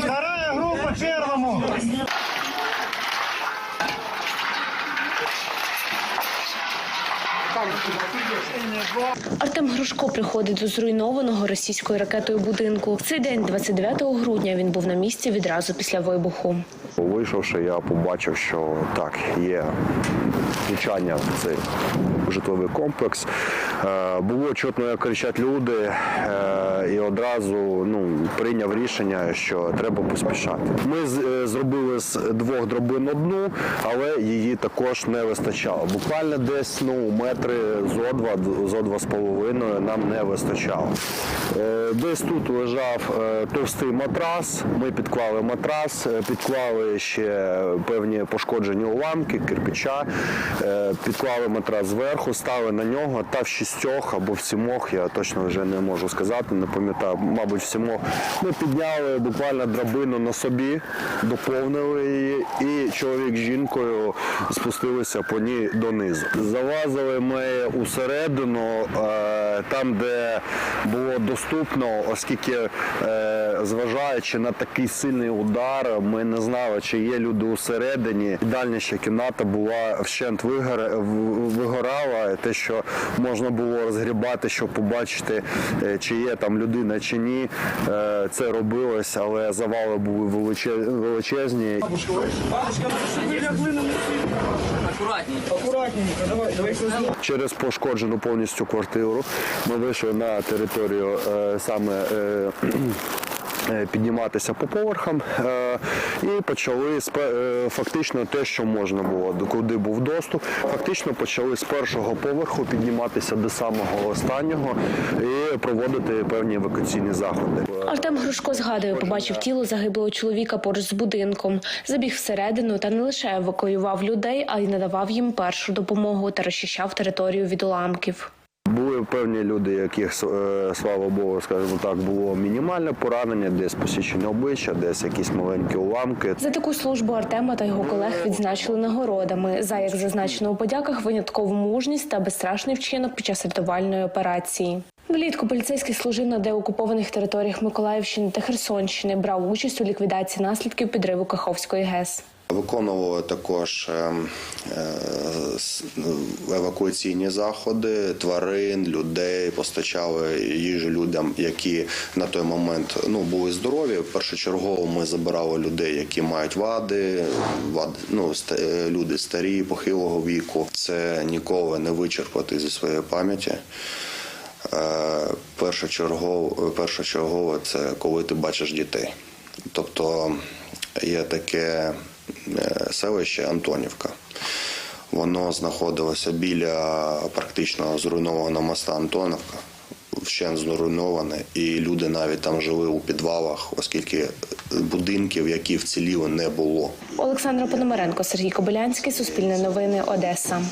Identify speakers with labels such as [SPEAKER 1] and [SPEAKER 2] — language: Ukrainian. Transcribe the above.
[SPEAKER 1] Вторая группа первому.
[SPEAKER 2] Артем Грушко приходить до зруйнованого російською ракетою будинку. В цей день, 29 грудня, він був на місці відразу після вибуху.
[SPEAKER 3] Вийшовши, я побачив, що так, є влучання в цей житловий комплекс. Е, Було чутно, як кричать люди, е, і одразу ну, прийняв рішення, що треба поспішати. Ми е, зробили з двох дробин одну, але її також не вистачало. Буквально десь ну, метри зо два, зо два з половиною нам не вистачало. Е, Десь тут лежав е, товстий матрас. Ми підклали матрас, е, підклали ще певні пошкоджені уламки, кирпича, підклали матрас зверху, стали на нього та в шістьох або в сімох, я точно вже не можу сказати, не пам'ятаю, мабуть, в сімох. Ми підняли буквально драбину на собі, доповнили її, і чоловік з жінкою спустилися по ній донизу. Залазили ми усередину, е, там, де було доступно, оскільки, е, зважаючи на такий сильний удар, ми не знали, чи є люди усередині. Дальніша кімната була вщент вигорала. Те, що можна було розгрібати, щоб побачити, е, чи є там людина, чи ні. Е, Це робилось, але завали були величезні.
[SPEAKER 1] Давай, давай
[SPEAKER 3] Через пошкоджену повністю квартиру ми вийшли на територію е, саме. Е, Підніматися по поверхам е, і почали е, фактично те, що можна було, до куди був доступ. Фактично почали з першого поверху підніматися до самого останнього і проводити певні евакуаційні заходи.
[SPEAKER 2] Артем Грушко згадує, побачив тіло загиблого чоловіка поруч з будинком, забіг всередину та не лише евакуював людей, а й надавав їм першу допомогу та розчищав територію від уламків.
[SPEAKER 3] Були певні люди, яких е, слава Богу, скажімо так, було мінімальне поранення, десь посічення обличчя, десь якісь маленькі уламки.
[SPEAKER 2] За таку службу Артема та його колег відзначили нагородами. За як зазначено у подяках виняткову мужність та безстрашний вчинок під час рятувальної операції. Влітку поліцейський служив на деокупованих територіях Миколаївщини та Херсонщини, брав участь у ліквідації наслідків підриву Каховської ГЕС.
[SPEAKER 4] Виконували також е, е, евакуаційні заходи тварин, людей, постачали їжу людям, які на той момент ну були здорові. Першочергово ми забирали людей, які мають вади, вад, ну е, люди старі, похилого віку. Це ніколи не вичерпати зі своєї пам'яті. Е, Першочергово, першочергово це коли ти бачиш дітей. Тобто є таке е, селище Антонівка. Воно знаходилося біля практично зруйнованого моста Антоновка. Вщен зруйноване, і люди навіть там жили у підвалах, оскільки будинків, які вціліли, не було.
[SPEAKER 2] Олександра Пономаренко, Сергій Кобилянський, Суспільне новини, Одеса.